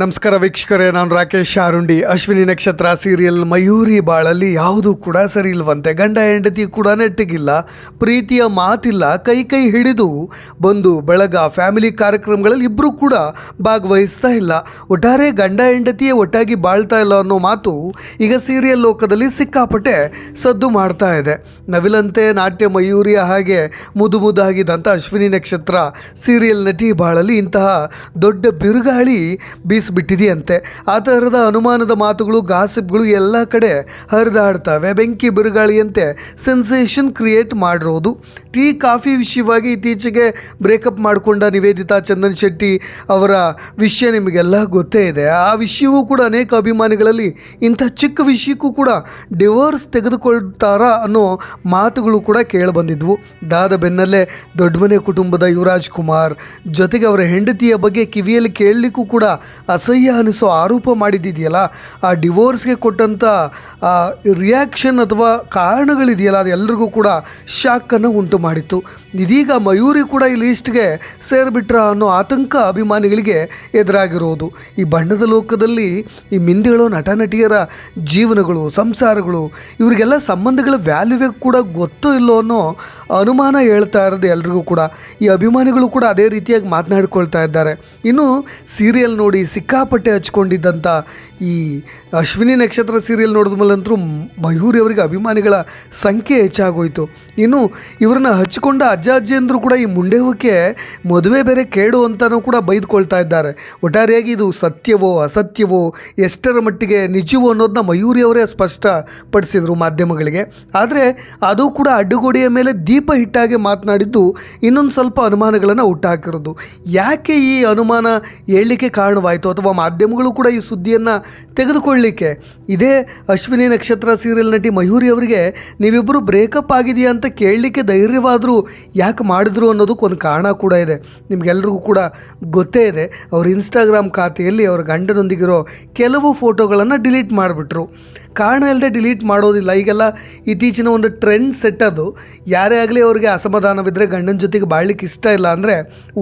ನಮಸ್ಕಾರ ವೀಕ್ಷಕರೇ, ನಾನು ರಾಕೇಶ್ ಶಾರುಂಡಿ ಅಶ್ವಿನಿ ನಕ್ಷತ್ರ ಸೀರಿಯಲ್ ಮಯೂರಿ ಬಾಳಲ್ಲಿ ಯಾವುದೂ ಕೂಡ ಸರಿ ಇಲ್ವಂತೆ. ಗಂಡ ಹೆಂಡತಿ ಕೂಡ ನೆಟ್ಟಿಗಿಲ್ಲ. ಪ್ರೀತಿಯ ಮಾತಿಲ್ಲ, ಕೈ ಕೈ ಹಿಡಿದು ಬಂದು ಬೆಳಗ ಫ್ಯಾಮಿಲಿ ಕಾರ್ಯಕ್ರಮಗಳಲ್ಲಿ ಇಬ್ಬರೂ ಕೂಡ ಭಾಗವಹಿಸ್ತಾ ಇಲ್ಲ. ಒಟ್ಟಾರೆ ಗಂಡ ಹೆಂಡತಿಯೇ ಒಟ್ಟಾಗಿ ಬಾಳ್ತಾ ಇಲ್ಲ ಅನ್ನೋ ಮಾತು ಈಗ ಸೀರಿಯಲ್ ಲೋಕದಲ್ಲಿ ಸಿಕ್ಕಾಪಟ್ಟೆ ಸದ್ದು ಮಾಡ್ತಾ ಇದೆ. ನವಿಲಂತೆ ನಾಟ್ಯ ಮಯೂರಿಯ ಹಾಗೆ ಮುದು ಮುದ್ದಾಗಿದ್ದಂಥ ಅಶ್ವಿನಿ ನಕ್ಷತ್ರ ಸೀರಿಯಲ್ ನಟಿ ಬಾಳಲ್ಲಿ ಇಂತಹ ದೊಡ್ಡ ಬಿರುಗಾಳಿ ಬೀಸಿಬಿಟ್ಟಿದೆಯಂತೆ ಆ ಥರದ ಅನುಮಾನದ ಮಾತುಗಳು ಗಾಸಿಪ್ಗಳು ಎಲ್ಲ ಕಡೆ ಹರಿದಾಡ್ತವೆ. ಬೆಂಕಿ ಬಿರುಗಾಳಿಯಂತೆ ಸೆನ್ಸೇಷನ್ ಕ್ರಿಯೇಟ್ ಮಾಡಿರೋದು. ಟೀ ಕಾಫಿ ವಿಷಯವಾಗಿ ಇತ್ತೀಚೆಗೆ ಬ್ರೇಕಪ್ ಮಾಡಿಕೊಂಡ ನಿವೇದಿತಾ ಚಂದನ್ ಶೆಟ್ಟಿ ಅವರ ವಿಷಯ ನಿಮಗೆಲ್ಲ ಗೊತ್ತೇ ಇದೆ. ಆ ವಿಷಯವೂ ಕೂಡ ಅನೇಕ ಅಭಿಮಾನಿಗಳಲ್ಲಿ ಇಂಥ ಚಿಕ್ಕ ವಿಷಯಕ್ಕೂ ಕೂಡ ಡಿವೋರ್ಸ್ ತೆಗೆದುಕೊಳ್ತಾರಾ ಅನ್ನೋ ಮಾತುಗಳು ಕೂಡ ಕೇಳಿಬಂದಿದ್ವು ದಾದ ಬೆನ್ನಲ್ಲೇ ದೊಡ್ಡಮನೆ ಕುಟುಂಬದ ಯುವರಾಜ್ ಕುಮಾರ್ ಜೊತೆಗೆ ಅವರ ಹೆಂಡತಿಯ ಬಗ್ಗೆ ಕಿವಿಯಲ್ಲಿ ಕೇಳಲಿಕ್ಕೂ ಕೂಡ ಅಸಹ್ಯ ಅನಿಸೋ ಆರೋಪ ಮಾಡಿದ್ದಿದೆಯಲ್ಲ? ಆ ಡಿವೋರ್ಸ್ಗೆ ಕೊಟ್ಟಂಥ ರಿಯಾಕ್ಷನ್ ಅಥವಾ ಕಾರಣಗಳಿದೆಯಲ್ಲ? ಅದು ಎಲ್ರಿಗೂ ಕೂಡ ಶಾಕನ್ನು ಉಂಟು ಮಾಡಿತ್ತು. ಇದೀಗ ಮಯೂರಿ ಕೂಡ ಈ ಲೀಸ್ಟ್ಗೆ ಸೇರಿಬಿಟ್ರ ಅನ್ನೋ ಆತಂಕ ಅಭಿಮಾನಿಗಳಿಗೆ ಎದುರಾಗಿರೋದು. ಈ ಬಣ್ಣದ ಲೋಕದಲ್ಲಿ ಈ ಮಿಂದಿಗಳು ನಟ ನಟಿಯರ ಜೀವನಗಳು, ಸಂಸಾರಗಳು, ಇವರಿಗೆಲ್ಲ ಸಂಬಂಧಗಳ ವ್ಯಾಲ್ಯೂವೇ ಕೂಡ ಗೊತ್ತೋ ಇಲ್ಲೋ ಅನ್ನೋ ಅನುಮಾನ ಹೇಳ್ತಾ ಇರೋದು ಎಲ್ರಿಗೂ ಕೂಡ. ಈ ಅಭಿಮಾನಿಗಳು ಕೂಡ ಅದೇ ರೀತಿಯಾಗಿ ಮಾತನಾಡಿಕೊಳ್ತಾ ಇದ್ದಾರೆ. ಇನ್ನು ಸೀರಿಯಲ್ ನೋಡಿ ಸಿಕ್ಕಾಪಟ್ಟೆ ಹಚ್ಕೊಂಡಿದ್ದಂಥ ಈ ಅಶ್ವಿನಿ ನಕ್ಷತ್ರ ಸೀರಿಯಲ್ ನೋಡಿದ ಮೇಲಂತರೂ ಮಯೂರಿ ಅವರಿಗೆ ಅಭಿಮಾನಿಗಳ ಸಂಖ್ಯೆ ಹೆಚ್ಚಾಗೋಯಿತು. ಇನ್ನು ಇವರನ್ನ ಹಚ್ಕೊಂಡ ಅಜ್ಜ ಅಜ್ಜಿಯಂದರು ಕೂಡ ಈ ಮುಂಡೆವಕ್ಕೆ ಮದುವೆ ಬೇರೆ ಕೇಳು ಅಂತಲೂ ಕೂಡ ಬೈದುಕೊಳ್ತಾ ಇದ್ದಾರೆ. ಒಟ್ಟಾರೆಯಾಗಿ ಇದು ಸತ್ಯವೋ ಅಸತ್ಯವೋ ಎಷ್ಟರ ಮಟ್ಟಿಗೆ ನಿಜವೋ ಅನ್ನೋದನ್ನ ಮಯೂರಿ ಅವರೇ ಸ್ಪಷ್ಟಪಡಿಸಿದರು ಮಾಧ್ಯಮಗಳಿಗೆ. ಆದರೆ ಅದು ಕೂಡ ಅಡ್ಡುಗೋಡೆಯ ಮೇಲೆ ದೀಪ ಹಿಟ್ಟಾಗೆ ಮಾತನಾಡಿದ್ದು ಇನ್ನೊಂದು ಸ್ವಲ್ಪ ಅನುಮಾನಗಳನ್ನು ಹುಟ್ಟಾಕಿರೋದು. ಯಾಕೆ ಈ ಅನುಮಾನ ಹೇಳಲಿಕ್ಕೆ ಕಾರಣವಾಯಿತು? ಅಥವಾ ಮಾಧ್ಯಮಗಳು ಕೂಡ ಈ ಸುದ್ದಿಯನ್ನು ತೆಗೆದುಕೊಳ್ಳಲಿಕ್ಕೆ ಇದೇ ಅಶ್ವಿನಿ ನಕ್ಷತ್ರ ಸೀರಿಯಲ್ ನಟಿ ಮಯೂರಿ ಅವರಿಗೆ ನೀವಿಬ್ಬರು ಬ್ರೇಕಪ್ ಆಗಿದೆಯಾ ಅಂತ ಕೇಳಲಿಕ್ಕೆ ಧೈರ್ಯವಾದರೂ ಯಾಕೆ ಮಾಡಿದ್ರು ಅನ್ನೋದಕ್ಕೆ ಒಂದು ಕಾರಣ ಕೂಡ ಇದೆ. ನಿಮಗೆಲ್ರಿಗೂ ಕೂಡ ಗೊತ್ತೇ ಇದೆ, ಅವ್ರ ಇನ್ಸ್ಟಾಗ್ರಾಮ್ ಖಾತೆಯಲ್ಲಿ ಅವ್ರ ಗಂಡನೊಂದಿಗಿರೋ ಕೆಲವು ಫೋಟೋಗಳನ್ನು ಡಿಲೀಟ್ ಮಾಡಿಬಿಟ್ರು. ಕಾರಣ ಇಲ್ಲದೆ ಡಿಲೀಟ್ ಮಾಡೋದಿಲ್ಲ. ಈಗೆಲ್ಲ ಇತ್ತೀಚಿನ ಒಂದು ಟ್ರೆಂಡ್ ಸೆಟ್ ಅದು. ಯಾರೇ ಆಗಲಿ ಅವ್ರಿಗೆ ಅಸಮಾಧಾನವಿದ್ದರೆ ಗಂಡನ ಜೊತೆಗೆ ಬಾಳ್ಲಿಕ್ಕೆ ಇಷ್ಟ ಇಲ್ಲ ಅಂದರೆ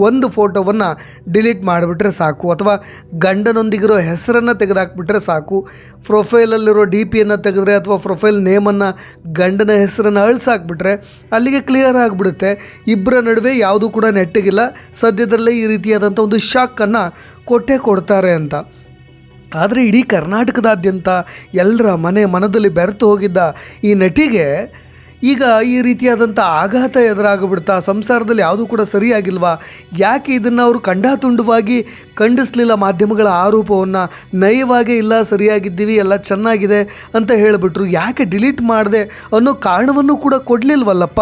ಒಂದು ಫೋಟೋವನ್ನು ಡಿಲೀಟ್ ಮಾಡಿಬಿಟ್ರೆ ಸಾಕು. ಅಥವಾ ಗಂಡನೊಂದಿಗಿರೋ ಹೆಸರನ್ನು ತೆಗೆದಾಕ್ಬಿಟ್ರೆ ಸಾಕು. ಪ್ರೊಫೈಲಲ್ಲಿರೋ ಡಿ ಪಿಯನ್ನು ತೆಗೆದ್ರೆ ಅಥವಾ ಪ್ರೊಫೈಲ್ ನೇಮನ್ನು ಗಂಡನ ಹೆಸರನ್ನು ಅಳಿಸಾಕ್ಬಿಟ್ರೆ ಅಲ್ಲಿಗೆ ಕ್ಲಿಯರ್ ಆಗಿಬಿಡುತ್ತೆ. ಇಬ್ಬರ ನಡುವೆ ಯಾವುದೂ ಕೂಡ ನೆಟ್ಟಗಿಲ್ಲ. ಸದ್ಯದಲ್ಲೇ ಈ ರೀತಿಯಾದಂಥ ಒಂದು ಶಾಕನ್ನು ಕೊಟ್ಟೇ ಕೊಡ್ತಾರೆ ಅಂತ. ಆದರೆ ಇಡೀ ಕರ್ನಾಟಕದಾದ್ಯಂತ ಎಲ್ಲರ ಮನೆ ಮನದಲ್ಲಿ ಬೆರೆತು ಹೋಗಿದ್ದ ಈ ನಟಿಗೆ ಈಗ ಈ ರೀತಿಯಾದಂಥ ಆಘಾತ ಎದುರಾಗಿಬಿಡ್ತಾ, ಸಂಸಾರದಲ್ಲಿ ಯಾವುದೂ ಕೂಡ ಸರಿಯಾಗಿಲ್ವಾ? ಯಾಕೆ ಇದನ್ನು ಅವರು ಖಂಡಾತುಂಡವಾಗಿ ಖಂಡಿಸಲಿಲ್ಲ ಮಾಧ್ಯಮಗಳ ಆರೋಪವನ್ನು? ನಯವಾಗೇ ಇಲ್ಲ, ಸರಿಯಾಗಿದ್ದೀವಿ, ಎಲ್ಲ ಚೆನ್ನಾಗಿದೆ ಅಂತ ಹೇಳಿಬಿಟ್ರು. ಯಾಕೆ ಡಿಲೀಟ್ ಮಾಡಿದೆ ಅನ್ನೋ ಕಾರಣವನ್ನು ಕೂಡ ಕೊಡಲಿಲ್ವಲ್ಲಪ್ಪ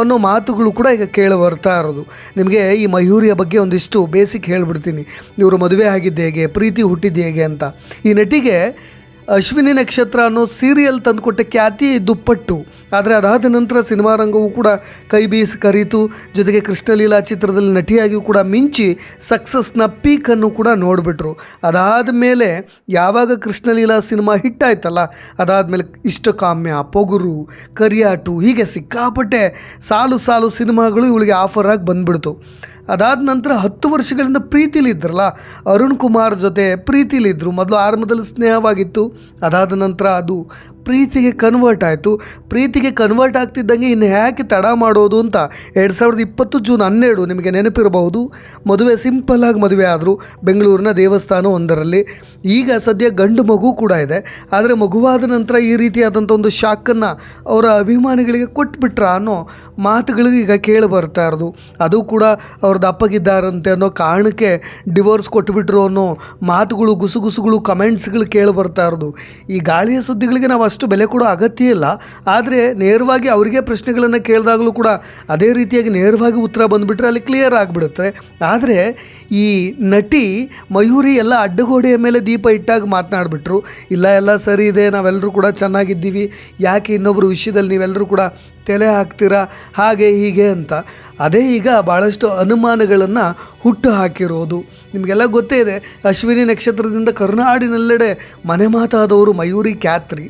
ಅನ್ನೋ ಮಾತುಗಳು ಕೂಡ ಈಗ ಕೇಳಿ ಬರ್ತಾ ಇರೋದು. ನಿಮಗೆ ಈ ಮಯೂರಿಯ ಬಗ್ಗೆ ಒಂದಿಷ್ಟು ಬೇಸಿಕ್ ಹೇಳಿಬಿಡ್ತೀನಿ. ಇವರು ಮದುವೆ ಆಗಿದ್ದು ಹೇಗೆ, ಪ್ರೀತಿ ಹುಟ್ಟಿದ್ದು ಹೇಗೆ ಅಂತ. ಈ ನಟಿಗೆ ಅಶ್ವಿನಿ ನಕ್ಷತ್ರ ಅನ್ನೋ ಸೀರಿಯಲ್ ತಂದುಕೊಟ್ಟ ಖ್ಯಾತಿ ದುಪ್ಪಟ್ಟು. ಆದರೆ ಅದಾದ ನಂತರ ಸಿನಿಮಾ ರಂಗವು ಕೂಡ ಕೈ ಬೀಸಿ ಕರೀತು. ಜೊತೆಗೆ ಕೃಷ್ಣಲೀಲಾ ಚಿತ್ರದಲ್ಲಿ ನಟಿಯಾಗಿಯೂ ಕೂಡ ಮಿಂಚಿ ಸಕ್ಸಸ್ನ ಪೀಕನ್ನು ಕೂಡ ನೋಡಿಬಿಟ್ರು. ಅದಾದ ಮೇಲೆ ಯಾವಾಗ ಕೃಷ್ಣಲೀಲಾ ಸಿನಿಮಾ ಹಿಟ್ ಆಯ್ತಲ್ಲ, ಅದಾದಮೇಲೆ ಇಷ್ಟಕಾಮ್ಯ ಪೊಗುರು, ಕರಿಯಾಟು ಹೀಗೆ ಸಿಕ್ಕಾಪಟ್ಟೆ ಸಾಲು ಸಾಲು ಸಿನಿಮಾಗಳು ಇವಳಿಗೆ ಆಫರ್ ಆಗಿ ಬಂದ್ಬಿಡ್ತು. ಅದಾದ ನಂತರ ಹತ್ತು ವರ್ಷಗಳಿಂದ ಪ್ರೀತಿಲಿದ್ರಲ್ಲ ಅರುಣ್ ಕುಮಾರ್ ಜೊತೆ ಪ್ರೀತಿಲಿದ್ದರು ಮೊದಲು ಆರಂಭದಲ್ಲಿ ಸ್ನೇಹವಾಗಿತ್ತು. ಅದಾದ ನಂತರ ಅದು ಪ್ರೀತಿಗೆ ಕನ್ವರ್ಟ್ ಆಯಿತು. ಪ್ರೀತಿಗೆ ಕನ್ವರ್ಟ್ ಆಗ್ತಿದ್ದಂಗೆ ಇನ್ನು ಯಾಕೆ ತಡ ಮಾಡೋದು ಅಂತ ಎರಡು ಸಾವಿರದ ಇಪ್ಪತ್ತು ಜೂನ್ ಹನ್ನೆರಡು ನಿಮಗೆ ನೆನಪಿರಬಹುದು. ಮದುವೆ ಸಿಂಪಲ್ಲಾಗಿ ಮದುವೆ ಆದರು ಬೆಂಗಳೂರಿನ ದೇವಸ್ಥಾನ ಒಂದರಲ್ಲಿ. ಈಗ ಸದ್ಯ ಗಂಡು ಮಗು ಕೂಡ ಇದೆ. ಆದರೆ ಮಗುವಾದ ನಂತರ ಈ ರೀತಿಯಾದಂಥ ಒಂದು ಶಾಕನ್ನು ಅವರ ಅಭಿಮಾನಿಗಳಿಗೆ ಕೊಟ್ಬಿಟ್ರ ಅನ್ನೋ ಮಾತುಗಳಿಗೆ ಈಗ ಕೇಳಿ ಬರ್ತಾ ಇರೋದು. ಅದು ಕೂಡ ಅವ್ರದ್ದು ಅಪ್ಪಗಿದ್ದಾರಂತೆ ಅನ್ನೋ ಕಾರಣಕ್ಕೆ ಡಿವೋರ್ಸ್ ಕೊಟ್ಬಿಟ್ರು ಅನ್ನೋ ಮಾತುಗಳು, ಗುಸುಗುಸುಗಳು ಕಮೆಂಟ್ಸ್ಗಳು ಕೇಳಿ ಬರ್ತಾ ಇರೋದು. ಈ ಗಾಳಿಯ ಸುದ್ದಿಗಳಿಗೆ ನಾವು ಅಷ್ಟು ಬೆಲೆ ಕೊಡೋ ಅಗತ್ಯ ಇಲ್ಲ. ಆದರೆ ನೇರವಾಗಿ ಅವರಿಗೆ ಪ್ರಶ್ನೆಗಳನ್ನು ಕೇಳಿದಾಗಲೂ ಕೂಡ ಅದೇ ರೀತಿಯಾಗಿ ನೇರವಾಗಿ ಉತ್ತರ ಬಂದುಬಿಟ್ರೆ ಅಲ್ಲಿ ಕ್ಲಿಯರ್ ಆಗಿಬಿಡುತ್ತೆ. ಆದರೆ ಈ ನಟಿ ಮಯೂರಿ ಎಲ್ಲ ಅಡ್ಡಗೋಡೆಯ ಮೇಲೆ ದೀಪ ಇಟ್ಟಾಗ ಮಾತನಾಡಿಬಿಟ್ರು. ಇಲ್ಲ, ಎಲ್ಲ ಸರಿ ಇದೆ ನಾವೆಲ್ಲರೂ ಕೂಡ ಚೆನ್ನಾಗಿದ್ದೀವಿ. ಯಾಕೆ ಇನ್ನೊಬ್ಬರು ವಿಷಯದಲ್ಲಿ ನೀವೆಲ್ಲರೂ ಕೂಡ ತಲೆ ಹಾಕ್ತೀರಾ? ಹಾಗೆ, ಹೀಗೆ ಅಂತ. ಅದೇ ಈಗ ಭಾಳಷ್ಟು ಅನುಮಾನಗಳನ್ನು ಹುಟ್ಟು ಹಾಕಿರೋದು. ನಿಮಗೆಲ್ಲ ಗೊತ್ತೇ ಇದೆ, ಅಶ್ವಿನಿ ನಕ್ಷತ್ರದಿಂದ ಕರುನಾಡಿನೆಲ್ಲೆಡೆ ಮನೆ ಮಾತಾದವರು ಮಯೂರಿ, ಖ್ಯಾತ್ರಿ.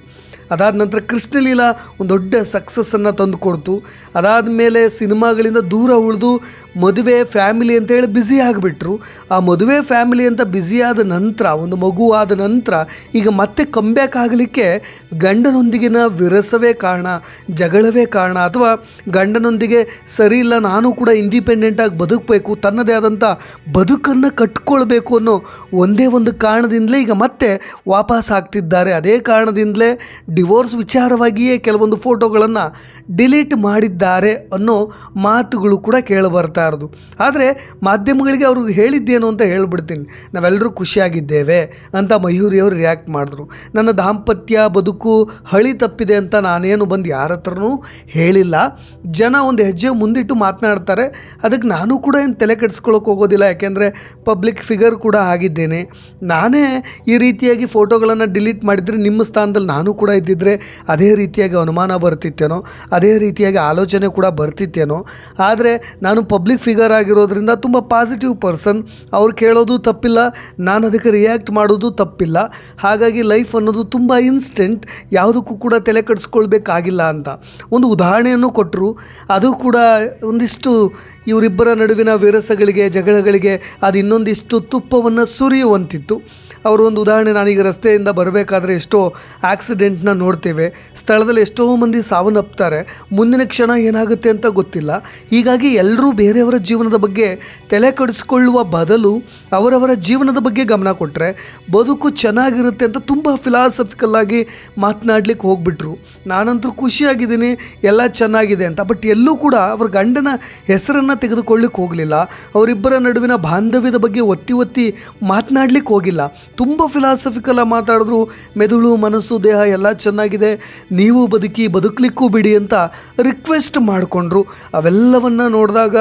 ಅದಾದ ನಂತರ ಕೃಷ್ಣಲೀಲಾ ಒಂದು ದೊಡ್ಡ ಸಕ್ಸಸ್ಸನ್ನು ತಂದುಕೊಡ್ತು ಅದಾದ ಮೇಲೆ ಸಿನಿಮಾಗಳಿಂದ ದೂರ ಉಳಿದು ಮದುವೆ ಫ್ಯಾಮಿಲಿ ಅಂತೇಳಿ ಬ್ಯುಸಿ ಆಗಿಬಿಟ್ರು. ಆ ಮದುವೆ ಫ್ಯಾಮಿಲಿ ಅಂತ ಬ್ಯುಸಿ ಆದ ನಂತರ, ಒಂದು ಮಗು ಆದ ನಂತರ, ಈಗ ಮತ್ತೆ ಕಂಬ್ಯಾಕ್ ಆಗಲಿಕ್ಕೆ ಗಂಡನೊಂದಿಗಿನ ವಿರಸವೇ ಕಾರಣ, ಜಗಳವೇ ಕಾರಣ, ಅಥವಾ ಗಂಡನೊಂದಿಗೆ ಸರಿ ಇಲ್ಲ, ನಾನು ಕೂಡ ಇಂಡಿಪೆಂಡೆಂಟಾಗಿ ಬದುಕಬೇಕು, ತನ್ನದೇ ಆದಂಥ ಬದುಕನ್ನು ಕಟ್ಕೊಳ್ಬೇಕು ಅನ್ನೋ ಒಂದೇ ಒಂದು ಕಾರಣದಿಂದಲೇ ಈಗ ಮತ್ತೆ ವಾಪಸ್ ಆಗ್ತಿದ್ದಾರೆ. ಅದೇ ಕಾರಣದಿಂದಲೇ ಡಿವೋರ್ಸ್ ವಿಚಾರವಾಗಿಯೇ ಕೆಲವೊಂದು ಫೋಟೋಗಳನ್ನು ಡಿಲೀಟ್ ಮಾಡಿದ್ದಾರೆ ಅನ್ನೋ ಮಾತುಗಳು ಕೂಡ ಕೇಳಿಬರ್ತಾ ಇರೋದು. ಆದರೆ ಮಾಧ್ಯಮಗಳಿಗೆ ಅವರು ಹೇಳಿದ್ದೇನು ಅಂತ ಹೇಳ್ಬಿಡ್ತೀನಿ. ನಾವೆಲ್ಲರೂ ಖುಷಿಯಾಗಿದ್ದೇವೆ ಅಂತ ಮಯೂರಿಯವರು ರಿಯಾಕ್ಟ್ ಮಾಡಿದ್ರು. ನನ್ನ ದಾಂಪತ್ಯ ಬದುಕು ಹಳಿ ತಪ್ಪಿದೆ ಅಂತ ನಾನೇನು ಬಂದು ಯಾರ ಹತ್ರನೂ ಹೇಳಿಲ್ಲ. ಜನ ಒಂದು ಹೆಜ್ಜೆ ಮುಂದಿಟ್ಟು ಮಾತನಾಡ್ತಾರೆ. ಅದಕ್ಕೆ ನಾನು ಕೂಡ ಏನು ತಲೆ ಕೆಡಿಸ್ಕೊಳ್ಳೋಕೆ ಹೋಗೋದಿಲ್ಲ. ಯಾಕೆಂದರೆ ಪಬ್ಲಿಕ್ ಫಿಗರ್ ಕೂಡ ಆಗಿದ್ದೇನೆ. ನಾನೇ ಈ ರೀತಿಯಾಗಿ ಫೋಟೋಗಳನ್ನು ಡಿಲೀಟ್ ಮಾಡಿದರೆ ನಿಮ್ಮ ಸ್ಥಾನದಲ್ಲಿ ನಾನು ಕೂಡ ಇದ್ದಿದ್ದರೆ ಅದೇ ರೀತಿಯಾಗಿ ಅನುಮಾನ ಬರ್ತಿತ್ತೇನೋ. ಅದೇ ರೀತಿಯಾಗಿ ಆಲೋಚನೆ ಕೂಡ ಬರ್ತಿತ್ತೇನೋ. ಆದರೆ ನಾನು ಪಬ್ಲಿಕ್ ಫಿಗರ್ ಆಗಿರೋದ್ರಿಂದ ತುಂಬ ಪಾಸಿಟಿವ್ ಪರ್ಸನ್ ಅವ್ರು ಕೇಳೋದು ತಪ್ಪಿಲ್ಲ, ನಾನು ಅದಕ್ಕೆ ರಿಯಾಕ್ಟ್ ಮಾಡೋದು ತಪ್ಪಿಲ್ಲ. ಹಾಗಾಗಿ ಲೈಫ್ ಅನ್ನೋದು ತುಂಬ ಇನ್ಸ್ಟೆಂಟ್ ಯಾವುದಕ್ಕೂ ಕೂಡ ತಲೆ ಕೆಡಿಸ್ಕೊಳ್ಬೇಕಾಗಿಲ್ಲ ಅಂತ. ಒಂದು ಉದಾಹರಣೆಯನ್ನು ಕೊಟ್ಟರು ಅದು ಕೂಡ ಒಂದಿಷ್ಟು ಇವರಿಬ್ಬರ ನಡುವಿನ ವಿರಸಗಳಿಗೆ, ಜಗಳಗಳಿಗೆ, ಅದು ಇನ್ನೊಂದಿಷ್ಟು ತುಪ್ಪವನ್ನು ಸುರಿಯುವಂತಿತ್ತು. ಅವರು ಒಂದು ಉದಾಹರಣೆ ನಾನೀಗ ರಸ್ತೆಯಿಂದ ಬರಬೇಕಾದ್ರೆ ಎಷ್ಟೋ ಆಕ್ಸಿಡೆಂಟ್ನ ನೋಡ್ತೇವೆ. ಸ್ಥಳದಲ್ಲಿ ಎಷ್ಟೋ ಮಂದಿ ಸಾವನ್ನಪ್ತಾರೆ. ಮುಂದಿನ ಕ್ಷಣ ಏನಾಗುತ್ತೆ ಅಂತ ಗೊತ್ತಿಲ್ಲ. ಹೀಗಾಗಿ ಎಲ್ಲರೂ ಬೇರೆಯವರ ಜೀವನದ ಬಗ್ಗೆ ತಲೆ ಕೆಡಿಸ್ಕೊಳ್ಳುವ ಬದಲು ಅವರವರ ಜೀವನದ ಬಗ್ಗೆ ಗಮನ ಕೊಟ್ಟರೆ ಬದುಕು ಚೆನ್ನಾಗಿರುತ್ತೆ ಅಂತ ತುಂಬ ಫಿಲಾಸಫಿಕಲ್ ಆಗಿ ಮಾತನಾಡ್ಲಿಕ್ಕೆ ಹೋಗ್ಬಿಟ್ರು. ನಾನಂತೂ ಖುಷಿಯಾಗಿದ್ದೀನಿ, ಎಲ್ಲ ಚೆನ್ನಾಗಿದೆ ಅಂತ. ಬಟ್ ಎಲ್ಲೂ ಕೂಡ ಅವ್ರ ಗಂಡನ ಹೆಸರನ್ನು ತೆಗೆದುಕೊಳ್ಳಿಕ್ಕೆ ಹೋಗಲಿಲ್ಲ. ಅವರಿಬ್ಬರ ನಡುವಿನ ಬಾಂಧವ್ಯದ ಬಗ್ಗೆ ಒತ್ತಿ ಒತ್ತಿ ಮಾತನಾಡ್ಲಿಕ್ಕೆ ಹೋಗಿಲ್ಲ. ತುಂಬ ಫಿಲಾಸಫಿಕಲ್ಲ ಮಾತಾಡಿದ್ರು. ಮೆದುಳು, ಮನಸ್ಸು, ದೇಹ ಎಲ್ಲ ಚೆನ್ನಾಗಿದೆ. ನೀವು ಬದುಕಿ ಬದುಕಲಿಕ್ಕೂ ಬಿಡಿ ಅಂತ ರಿಕ್ವೆಸ್ಟ್ ಮಾಡಿಕೊಂಡ್ರು. ಅವೆಲ್ಲವನ್ನು ನೋಡಿದಾಗ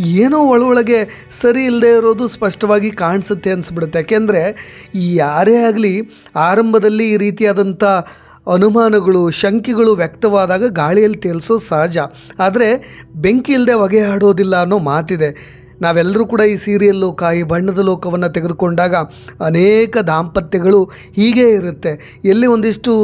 ಏನೋ ಒಳೊಳಗೆ ಸರಿ ಇಲ್ಲದೆ ಇರೋದು ಸ್ಪಷ್ಟವಾಗಿ ಕಾಣಿಸುತ್ತೆ ಅನಿಸ್ಬಿಡುತ್ತೆ. ಯಾಕೆಂದರೆ ಯಾರೇ ಆಗಲಿ ಆರಂಭದಲ್ಲಿ ಈ ರೀತಿಯಾದಂಥ ಅನುಮಾನಗಳು, ಶಂಕೆಗಳು ವ್ಯಕ್ತವಾದಾಗ ಗಾಳಿಯಲ್ಲಿ ತೇಲಿಸೋ ಸಹಜ. ಆದರೆ ಬೆಂಕಿ ಇಲ್ಲದೆ ಹೊಗೆ ಆಡೋದಿಲ್ಲ ಅನ್ನೋ ಮಾತಿದೆ. ನಾವೆಲ್ಲರೂ ಕೂಡ ಈ ಸೀರಿಯಲ್ ಲೋಕ, ಈ ಬಣ್ಣದ ಲೋಕವನ್ನು ತೆಗೆದುಕೊಂಡಾಗ ಅನೇಕ ದಾಂಪತ್ಯಗಳು ಹೀಗೇ ಇರುತ್ತೆ. ಎಲ್ಲಿ ಒಂದಿಷ್ಟು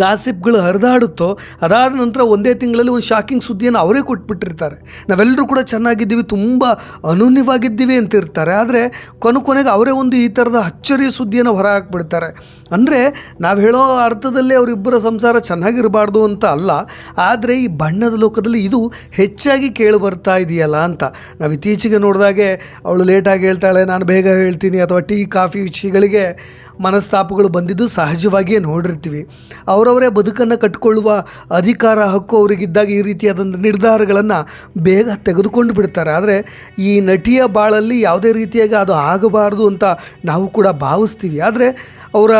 ಗಾಸಿಪ್ಗಳು ಹರಿದಾಡುತ್ತೋ, ಅದಾದ ನಂತರ ಒಂದೇ ತಿಂಗಳಲ್ಲಿ ಒಂದು ಶಾಕಿಂಗ್ ಸುದ್ದಿಯನ್ನು ಅವರೇ ಕೊಟ್ಬಿಟ್ಟಿರ್ತಾರೆ. ನಾವೆಲ್ಲರೂ ಕೂಡ ಚೆನ್ನಾಗಿದ್ದೀವಿ, ತುಂಬ ಅನೂನ್ಯವಾಗಿದ್ದೀವಿ ಅಂತ ಇರ್ತಾರೆ ಆದರೆ ಕೊನೆ ಕೊನೆಗೆ ಅವರೇ ಒಂದು ಈ ಥರದ ಅಚ್ಚರಿಯ ಸುದ್ದಿಯನ್ನು ಹೊರ ಹಾಕ್ಬಿಡ್ತಾರೆ ಅಂದರೆ ನಾವು ಹೇಳೋ ಅರ್ಥದಲ್ಲಿ ಅವರಿಬ್ಬರ ಸಂಸಾರ ಚೆನ್ನಾಗಿರಬಾರ್ದು ಅಂತ ಅಲ್ಲ, ಆದರೆ ಈ ಬಣ್ಣದ ಲೋಕದಲ್ಲಿ ಇದು ಹೆಚ್ಚಾಗಿ ಕೇಳಿ ಬರ್ತಾ ಇದೆಯಲ್ಲ ಅಂತ. ನಾವು ಇತ್ತೀಚೆಗೆ ನೋಡಿದಾಗೆ ಅವಳು ಲೇಟಾಗಿ ಹೇಳ್ತಾಳೆ, ನಾನು ಬೇಗ ಹೇಳ್ತೀನಿ, ಅಥವಾ ಟೀ, ಕಾಫಿ, ವಿಷಯಗಳಿಗೆ ಮನಸ್ತಾಪಗಳು ಬಂದಿದ್ದು ಸಹಜವಾಗಿಯೇ ನೋಡಿರ್ತೀವಿ. ಅವರವರೇ ಬದುಕನ್ನು ಕಟ್ಟಿಕೊಳ್ಳುವ ಅಧಿಕಾರ, ಹಕ್ಕು ಅವರಿಗಿದ್ದಾಗ ಈ ರೀತಿಯಾದಂಥ ನಿರ್ಧಾರಗಳನ್ನು ಬೇಗ ತೆಗೆದುಕೊಂಡು ಬಿಡ್ತಾರೆ. ಆದರೆ ಈ ನಟಿಯ ಬಾಳಲ್ಲಿ ಯಾವುದೇ ರೀತಿಯಾಗಿ ಅದು ಆಗಬಾರ್ದು ಅಂತ ನಾವು ಕೂಡ ಭಾವಿಸ್ತೀವಿ. ಆದರೆ ಅವರ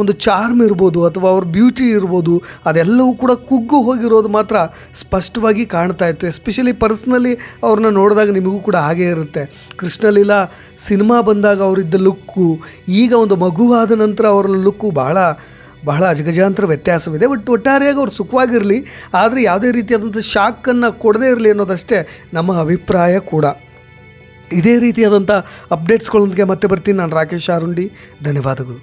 ಒಂದು ಚಾರ್ಮ್ ಇರ್ಬೋದು ಅಥವಾ ಅವ್ರ ಬ್ಯೂಟಿ ಇರ್ಬೋದು, ಅದೆಲ್ಲವೂ ಕೂಡ ಕುಗ್ಗು ಹೋಗಿರೋದು ಮಾತ್ರ ಸ್ಪಷ್ಟವಾಗಿ ಕಾಣ್ತಾ ಇತ್ತು. ಎಸ್ಪೆಷಲಿ ಪರ್ಸ್ನಲಿ ಅವ್ರನ್ನ ನೋಡಿದಾಗ ನಿಮಗೂ ಕೂಡ ಹಾಗೇ ಇರುತ್ತೆ. ಕೃಷ್ಣಲೀಲಾ ಸಿನಿಮಾ ಬಂದಾಗ ಅವರಿದ್ದ ಲುಕ್ಕು, ಈಗ ಒಂದು ಮಗುವಾದ ನಂತರ ಅವರ ಲುಕ್ಕು ಬಹಳ ಬಹಳ ಅಜಗಜಾಂತರ ವ್ಯತ್ಯಾಸವಿದೆ. ಬಟ್ ಒಟ್ಟಾರೆಯಾಗಿ ಅವ್ರು ಸುಖವಾಗಿರಲಿ, ಆದರೆ ಯಾವುದೇ ರೀತಿಯಾದಂಥ ಶಾಕನ್ನು ಕೊಡದೇ ಇರಲಿ ಅನ್ನೋದಷ್ಟೇ ನಮ್ಮ ಅಭಿಪ್ರಾಯ ಕೂಡ. ಇದೇ ರೀತಿಯಾದಂಥ ಅಪ್ಡೇಟ್ಸ್ಗಳೊಂದಿಗೆ ಮತ್ತೆ ಬರ್ತೀನಿ. ನಾನು ರಾಕೇಶ್ ಆರುಂಡಿ. ಧನ್ಯವಾದಗಳು.